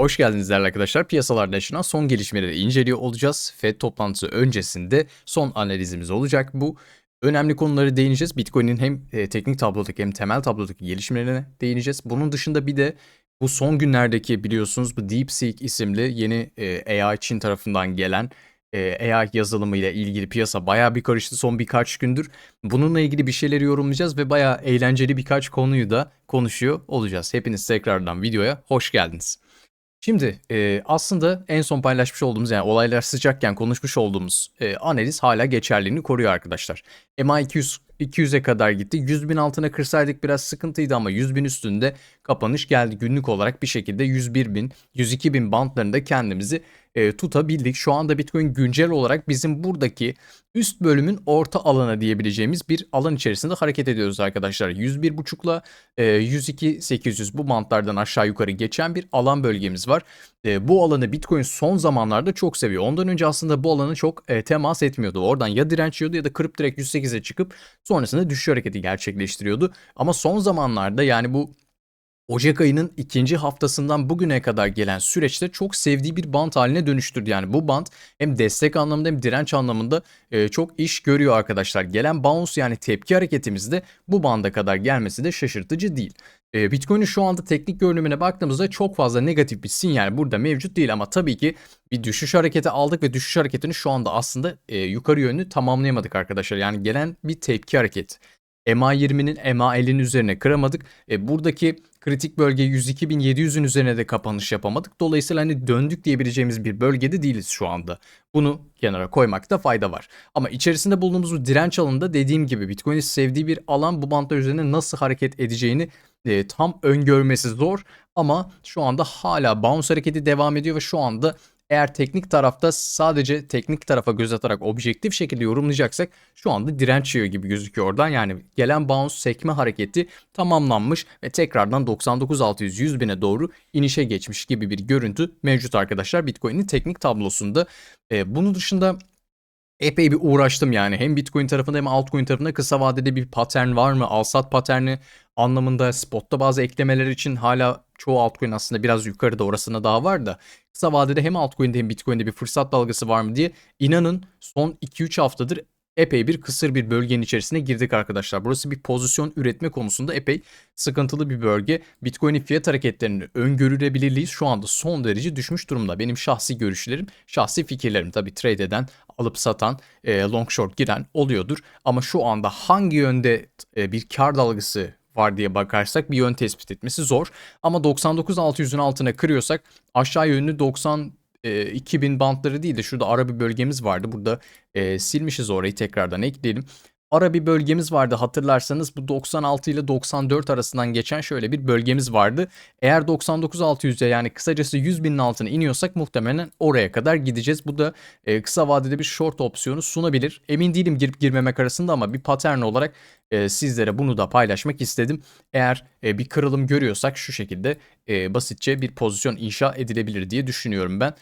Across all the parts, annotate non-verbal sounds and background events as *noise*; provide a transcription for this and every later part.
Hoş geldiniz değerli arkadaşlar. Piyasalarda yaşanan son gelişmeleri inceliyor olacağız. FED toplantısı öncesinde son analizimiz olacak. Bu önemli konuları değineceğiz. Bitcoin'in hem e, teknik tablodaki hem temel tablodaki gelişmelerine değineceğiz. Bunun dışında bir de bu son günlerdeki biliyorsunuz bu DeepSeek isimli yeni e, AI Çin tarafından gelen e, AI yazılımı ile ilgili piyasa bayağı bir karıştı son birkaç gündür. Bununla ilgili bir şeyleri yorumlayacağız ve bayağı eğlenceli birkaç konuyu da konuşuyor olacağız. Hepiniz tekrardan videoya hoş geldiniz. Şimdi e, aslında en son paylaşmış olduğumuz yani olaylar sıcakken konuşmuş olduğumuz e, analiz hala geçerliliğini koruyor arkadaşlar. MA 200 200'e kadar gitti. 100 bin altına kırsaydık biraz sıkıntıydı ama 100 bin üstünde kapanış geldi. Günlük olarak bir şekilde 101 bin, 102 bin bantlarında kendimizi e, tutabildik. Şu anda Bitcoin güncel olarak bizim buradaki üst bölümün orta alana diyebileceğimiz bir alan içerisinde hareket ediyoruz arkadaşlar. 101.5'la e, 102.800 bu bantlardan aşağı yukarı geçen bir alan bölgemiz var. E, bu alanı Bitcoin son zamanlarda çok seviyor. Ondan önce aslında bu alanı çok e, temas etmiyordu. Oradan ya direnç yiyordu ya da kırıp direkt 108'e çıkıp sonrasında düşüş hareketi gerçekleştiriyordu. Ama son zamanlarda yani bu Ocak ayının ikinci haftasından bugüne kadar gelen süreçte çok sevdiği bir bant haline dönüştürdü. Yani bu bant hem destek anlamında hem direnç anlamında e, çok iş görüyor arkadaşlar. Gelen bounce yani tepki hareketimizde bu banda kadar gelmesi de şaşırtıcı değil. E, Bitcoin'in şu anda teknik görünümüne baktığımızda çok fazla negatif bir sinyal burada mevcut değil ama tabii ki bir düşüş hareketi aldık ve düşüş hareketini şu anda aslında e, yukarı yönlü tamamlayamadık arkadaşlar. Yani gelen bir tepki hareketi. MA20'nin MA50'nin üzerine kıramadık. E, buradaki kritik bölge 102.700'ün üzerine de kapanış yapamadık. Dolayısıyla hani döndük diyebileceğimiz bir bölgede değiliz şu anda. Bunu kenara koymakta fayda var. Ama içerisinde bulunduğumuz bu direnç alanında dediğim gibi Bitcoin'in sevdiği bir alan bu bantlar üzerine nasıl hareket edeceğini e, tam öngörmesi zor. Ama şu anda hala bounce hareketi devam ediyor ve şu anda eğer teknik tarafta sadece teknik tarafa göz atarak objektif şekilde yorumlayacaksak şu anda direnç yiyor gibi gözüküyor oradan. Yani gelen bounce sekme hareketi tamamlanmış ve tekrardan 99.600 100 bine doğru inişe geçmiş gibi bir görüntü mevcut arkadaşlar Bitcoin'in teknik tablosunda. Ee, bunun dışında epey bir uğraştım yani. Hem Bitcoin tarafında hem altcoin tarafında kısa vadede bir pattern var mı? Alsat paterni anlamında spotta bazı eklemeler için hala çoğu altcoin aslında biraz yukarıda orasına daha var da kısa vadede hem altcoin'de hem bitcoin'de bir fırsat dalgası var mı diye inanın son 2-3 haftadır epey bir kısır bir bölgenin içerisine girdik arkadaşlar. Burası bir pozisyon üretme konusunda epey sıkıntılı bir bölge. Bitcoin'in fiyat hareketlerinin öngörülebilirliği şu anda son derece düşmüş durumda. Benim şahsi görüşlerim, şahsi fikirlerim tabii trade eden, alıp satan, e, long short giren oluyordur. Ama şu anda hangi yönde e, bir kar dalgası var diye bakarsak bir yön tespit etmesi zor. Ama 99.600'ün altına kırıyorsak aşağı yönlü 90 e, 2000 bantları değil de şurada ara bir bölgemiz vardı. Burada e, silmişiz orayı tekrardan ekleyelim ara bir bölgemiz vardı hatırlarsanız bu 96 ile 94 arasından geçen şöyle bir bölgemiz vardı. Eğer 99.600'e yani kısacası 100 binin altına iniyorsak muhtemelen oraya kadar gideceğiz. Bu da e, kısa vadede bir short opsiyonu sunabilir. Emin değilim girip girmemek arasında ama bir pattern olarak sizlere bunu da paylaşmak istedim. Eğer bir kırılım görüyorsak şu şekilde basitçe bir pozisyon inşa edilebilir diye düşünüyorum ben.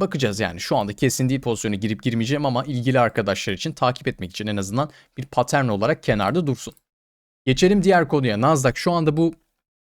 Bakacağız yani şu anda kesin değil pozisyona girip girmeyeceğim ama ilgili arkadaşlar için takip etmek için en azından bir pattern olarak kenarda dursun. Geçelim diğer konuya. Nasdaq şu anda bu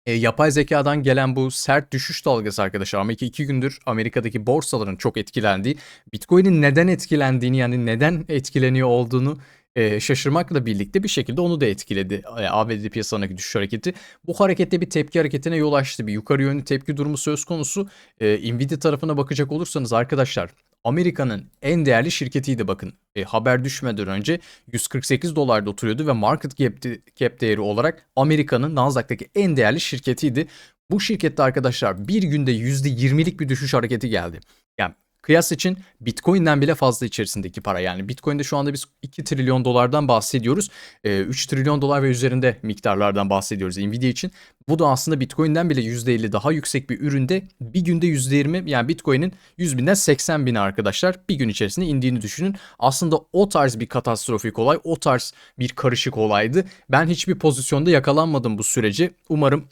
e, yapay zekadan gelen bu sert düşüş dalgası arkadaşlar. Amerika iki gündür Amerika'daki borsaların çok etkilendiği, Bitcoin'in neden etkilendiğini yani neden etkileniyor olduğunu e, şaşırmakla birlikte bir şekilde onu da etkiledi e, ABD piyasalarındaki düşüş hareketi. Bu harekette bir tepki hareketine yol açtı. Bir yukarı yönlü tepki durumu söz konusu. E, Nvidia tarafına bakacak olursanız arkadaşlar Amerika'nın en değerli şirketiydi bakın. E, haber düşmeden önce 148 dolarda oturuyordu ve market cap, cap değeri olarak Amerika'nın Nasdaq'taki en değerli şirketiydi. Bu şirkette arkadaşlar bir günde %20'lik bir düşüş hareketi geldi. Yani Kıyas için Bitcoin'den bile fazla içerisindeki para. Yani Bitcoin'de şu anda biz 2 trilyon dolardan bahsediyoruz. 3 ee, trilyon dolar ve üzerinde miktarlardan bahsediyoruz Nvidia için. Bu da aslında Bitcoin'den bile %50 daha yüksek bir üründe bir günde %20 yani Bitcoin'in 100 binden 80 bine arkadaşlar bir gün içerisinde indiğini düşünün. Aslında o tarz bir katastrofik olay, o tarz bir karışık olaydı. Ben hiçbir pozisyonda yakalanmadım bu süreci. Umarım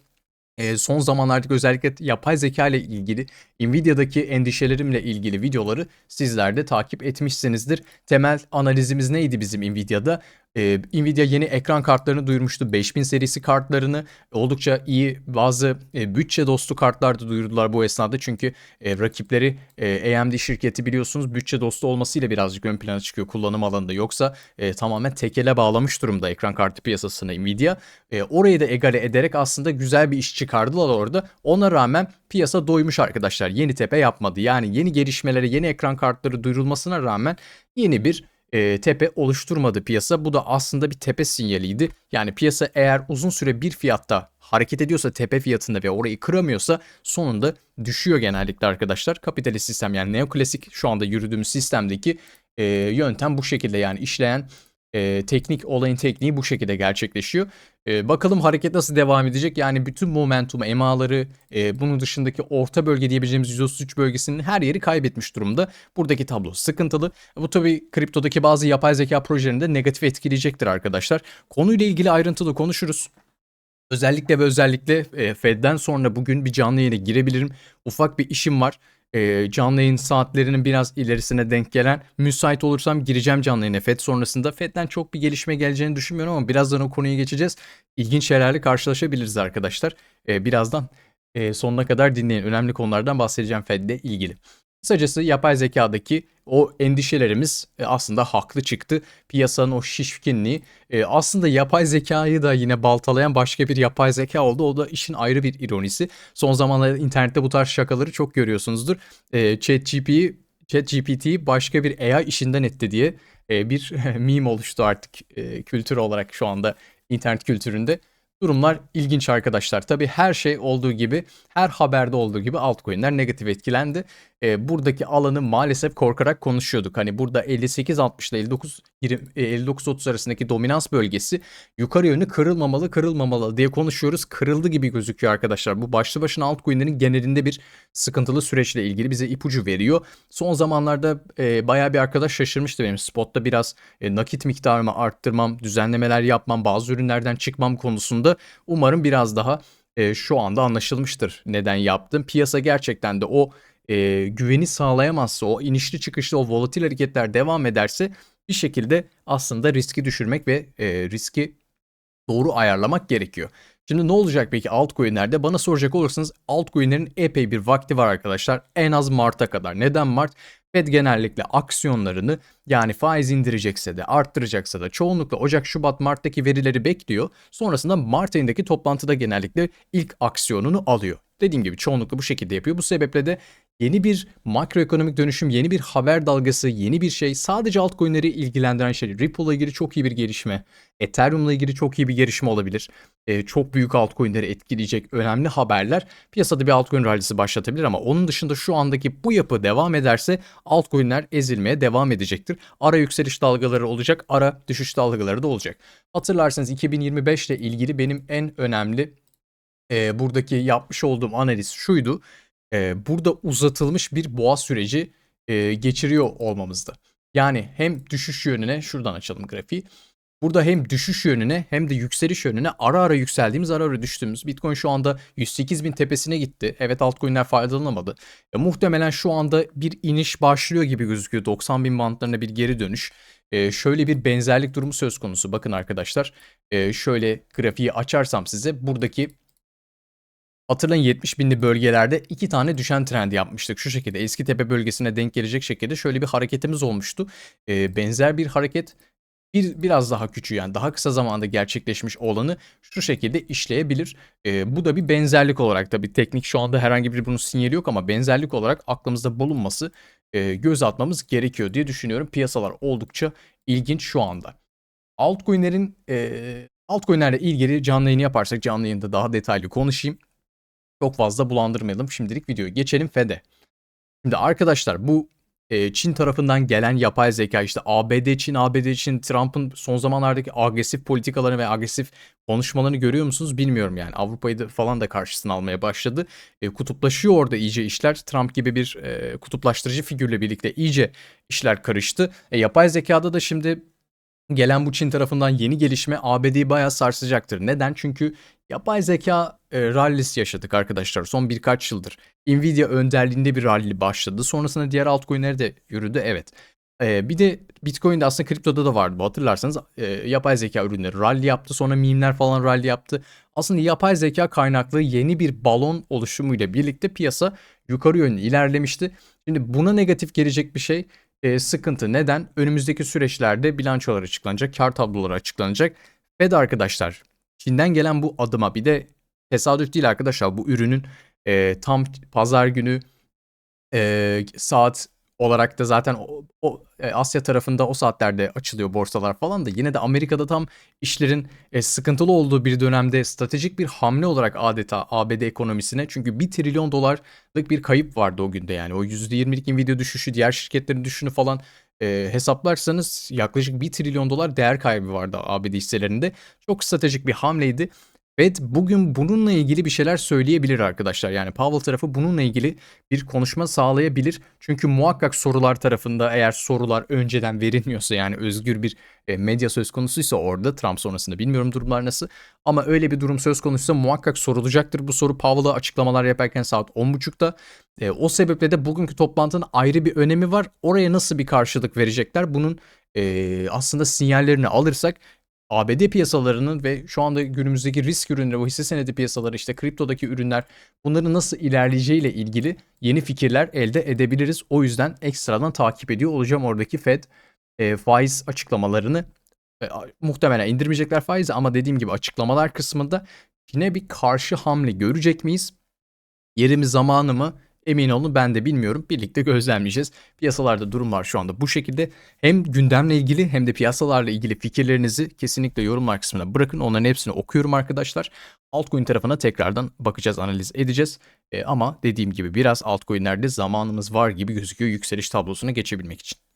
son zamanlarda özellikle yapay zeka ile ilgili Nvidia'daki endişelerimle ilgili videoları sizler de takip etmişsinizdir. Temel analizimiz neydi bizim Nvidia'da? Ee, Nvidia yeni ekran kartlarını duyurmuştu. 5000 serisi kartlarını oldukça iyi bazı e, bütçe dostu kartlar da duyurdular bu esnada. Çünkü e, rakipleri e, AMD şirketi biliyorsunuz bütçe dostu olmasıyla birazcık ön plana çıkıyor kullanım alanında. Yoksa e, tamamen tekele bağlamış durumda ekran kartı piyasasına Nvidia. E, orayı da egale ederek aslında güzel bir iş çıkardılar orada. Ona rağmen piyasa doymuş arkadaşlar. Yeni tepe yapmadı. Yani yeni gelişmelere, yeni ekran kartları duyurulmasına rağmen yeni bir e, tepe oluşturmadı piyasa. Bu da aslında bir tepe sinyaliydi. Yani piyasa eğer uzun süre bir fiyatta hareket ediyorsa tepe fiyatında ve orayı kıramıyorsa sonunda düşüyor genellikle arkadaşlar. Kapitalist sistem yani neoklasik şu anda yürüdüğümüz sistemdeki e, yöntem bu şekilde yani işleyen e, teknik olayın tekniği bu şekilde gerçekleşiyor. E, bakalım hareket nasıl devam edecek? Yani bütün momentum, emaları, e, bunun dışındaki orta bölge diyebileceğimiz 133 bölgesinin her yeri kaybetmiş durumda. Buradaki tablo sıkıntılı. Bu tabii kriptodaki bazı yapay zeka projelerini de negatif etkileyecektir arkadaşlar. Konuyla ilgili ayrıntılı konuşuruz. Özellikle ve özellikle e, Fed'den sonra bugün bir canlı yayına girebilirim. Ufak bir işim var e, canlı yayın saatlerinin biraz ilerisine denk gelen müsait olursam gireceğim canlı yayına FED sonrasında. FED'den çok bir gelişme geleceğini düşünmüyorum ama birazdan o konuya geçeceğiz. İlginç şeylerle karşılaşabiliriz arkadaşlar. E, birazdan e, sonuna kadar dinleyin. Önemli konulardan bahsedeceğim FED'le ilgili. Kısacası yapay zekadaki o endişelerimiz e, aslında haklı çıktı. Piyasanın o şişkinliği e, aslında yapay zekayı da yine baltalayan başka bir yapay zeka oldu. O da işin ayrı bir ironisi. Son zamanlarda internette bu tarz şakaları çok görüyorsunuzdur. E, ChatGPT ChatGPT'yi başka bir AI işinden etti diye bir *laughs* meme oluştu artık kültür olarak şu anda internet kültüründe. Durumlar ilginç arkadaşlar. Tabi her şey olduğu gibi, her haberde olduğu gibi altcoin'ler negatif etkilendi. E, buradaki alanı maalesef korkarak konuşuyorduk. Hani burada 58-60 ile 59 59-30 arasındaki dominans bölgesi yukarı yönlü kırılmamalı, kırılmamalı diye konuşuyoruz. Kırıldı gibi gözüküyor arkadaşlar. Bu başlı başına altcoin'lerin genelinde bir sıkıntılı süreçle ilgili bize ipucu veriyor. Son zamanlarda e, bayağı bir arkadaş şaşırmıştı benim. Spotta biraz e, nakit miktarımı arttırmam, düzenlemeler yapmam, bazı ürünlerden çıkmam konusunda da umarım biraz daha e, şu anda anlaşılmıştır neden yaptım. Piyasa gerçekten de o e, güveni sağlayamazsa, o inişli çıkışlı o volatil hareketler devam ederse bir şekilde aslında riski düşürmek ve e, riski doğru ayarlamak gerekiyor. Şimdi ne olacak peki altcoin'lerde? Bana soracak olursanız altcoin'lerin epey bir vakti var arkadaşlar. En az Mart'a kadar. Neden Mart? Fed genellikle aksiyonlarını yani faiz indirecekse de arttıracaksa da çoğunlukla Ocak, Şubat, Mart'taki verileri bekliyor. Sonrasında Mart ayındaki toplantıda genellikle ilk aksiyonunu alıyor. Dediğim gibi çoğunlukla bu şekilde yapıyor. Bu sebeple de yeni bir makroekonomik dönüşüm, yeni bir haber dalgası, yeni bir şey sadece altcoin'leri ilgilendiren şey. Ripple'la ilgili çok iyi bir gelişme, Ethereum'la ilgili çok iyi bir gelişme olabilir. Ee, çok büyük altcoin'leri etkileyecek önemli haberler piyasada bir altcoin rallisi başlatabilir ama onun dışında şu andaki bu yapı devam ederse altcoin'ler ezilmeye devam edecektir. Ara yükseliş dalgaları olacak, ara düşüş dalgaları da olacak. Hatırlarsanız 2025 ile ilgili benim en önemli e, buradaki yapmış olduğum analiz şuydu. E, burada uzatılmış bir boğa süreci e, geçiriyor olmamızda. Yani hem düşüş yönüne şuradan açalım grafiği. Burada hem düşüş yönüne hem de yükseliş yönüne ara ara yükseldiğimiz ara ara düştüğümüz. Bitcoin şu anda 108 bin tepesine gitti. Evet altcoin'ler faydalanamadı. E, muhtemelen şu anda bir iniş başlıyor gibi gözüküyor. 90 bin bantlarına bir geri dönüş. E, şöyle bir benzerlik durumu söz konusu. Bakın arkadaşlar e, şöyle grafiği açarsam size buradaki Hatırlayın 70 binli bölgelerde iki tane düşen trend yapmıştık. Şu şekilde eski tepe bölgesine denk gelecek şekilde şöyle bir hareketimiz olmuştu. E, benzer bir hareket bir biraz daha küçüğü yani daha kısa zamanda gerçekleşmiş olanı şu şekilde işleyebilir. E, bu da bir benzerlik olarak tabii teknik şu anda herhangi bir bunun sinyali yok ama benzerlik olarak aklımızda bulunması e, göz atmamız gerekiyor diye düşünüyorum. Piyasalar oldukça ilginç şu anda. Altcoin'lerin e, altcoin'lerle ilgili canlı yayını yaparsak canlı yayında daha detaylı konuşayım. Çok fazla bulandırmayalım. Şimdilik videoyu geçelim FED'e. Şimdi arkadaşlar bu e, Çin tarafından gelen yapay zeka işte ABD Çin, ABD Çin, Trump'ın son zamanlardaki agresif politikalarını ve agresif konuşmalarını görüyor musunuz bilmiyorum yani. Avrupa'yı da falan da karşısına almaya başladı. E, kutuplaşıyor orada iyice işler. Trump gibi bir e, kutuplaştırıcı figürle birlikte iyice işler karıştı. E, yapay zekada da şimdi gelen bu Çin tarafından yeni gelişme ABD'yi bayağı sarsacaktır. Neden? Çünkü yapay zeka e, rallisi yaşadık arkadaşlar son birkaç yıldır. Nvidia önderliğinde bir rally başladı. Sonrasında diğer altcoin'ler de yürüdü evet. Eee, bir de Bitcoin'de aslında kriptoda da vardı bu hatırlarsanız. Eee, yapay zeka ürünleri rally yaptı. Sonra mimler falan rally yaptı. Aslında yapay zeka kaynaklı yeni bir balon oluşumuyla birlikte piyasa yukarı yönlü ilerlemişti. Şimdi buna negatif gelecek bir şey eee, sıkıntı. Neden? Önümüzdeki süreçlerde bilançolar açıklanacak, kar tabloları açıklanacak. Fed arkadaşlar Çin'den gelen bu adıma. Bir de tesadüf değil arkadaşlar bu ürünün eee, tam pazar günü eee, saat olarak da zaten o, o, e, Asya tarafında o saatlerde açılıyor borsalar falan da. Yine de Amerika'da tam işlerin e, sıkıntılı olduğu bir dönemde stratejik bir hamle olarak adeta ABD ekonomisine. Çünkü 1 trilyon dolarlık bir kayıp vardı o günde yani. O %20'lik Nvidia düşüşü diğer şirketlerin düşüşünü falan e, hesaplarsanız yaklaşık 1 trilyon dolar değer kaybı vardı ABD hisselerinde çok stratejik bir hamleydi. Fed bugün bununla ilgili bir şeyler söyleyebilir arkadaşlar. Yani Powell tarafı bununla ilgili bir konuşma sağlayabilir. Çünkü muhakkak sorular tarafında eğer sorular önceden verilmiyorsa yani özgür bir e, medya söz konusuysa orada Trump sonrasında bilmiyorum durumlar nasıl. Ama öyle bir durum söz konusuysa muhakkak sorulacaktır. Bu soru Powell'a açıklamalar yaparken saat 10.30'da. E, o sebeple de bugünkü toplantının ayrı bir önemi var. Oraya nasıl bir karşılık verecekler? Bunun e, aslında sinyallerini alırsak ABD piyasalarının ve şu anda günümüzdeki risk ürünleri, bu hisse senedi piyasaları, işte kriptodaki ürünler bunların nasıl ilerleyeceğiyle ilgili yeni fikirler elde edebiliriz. O yüzden ekstradan takip ediyor olacağım oradaki Fed e, faiz açıklamalarını. E, muhtemelen indirmeyecekler faizi ama dediğim gibi açıklamalar kısmında yine bir karşı hamle görecek miyiz? Yeri mi zamanı mı? Emin olun ben de bilmiyorum. Birlikte gözlemleyeceğiz. Piyasalarda durumlar şu anda bu şekilde. Hem gündemle ilgili hem de piyasalarla ilgili fikirlerinizi kesinlikle yorumlar kısmına bırakın. Onların hepsini okuyorum arkadaşlar. Altcoin tarafına tekrardan bakacağız, analiz edeceğiz. E, ama dediğim gibi biraz altcoin'lerde zamanımız var gibi gözüküyor yükseliş tablosuna geçebilmek için.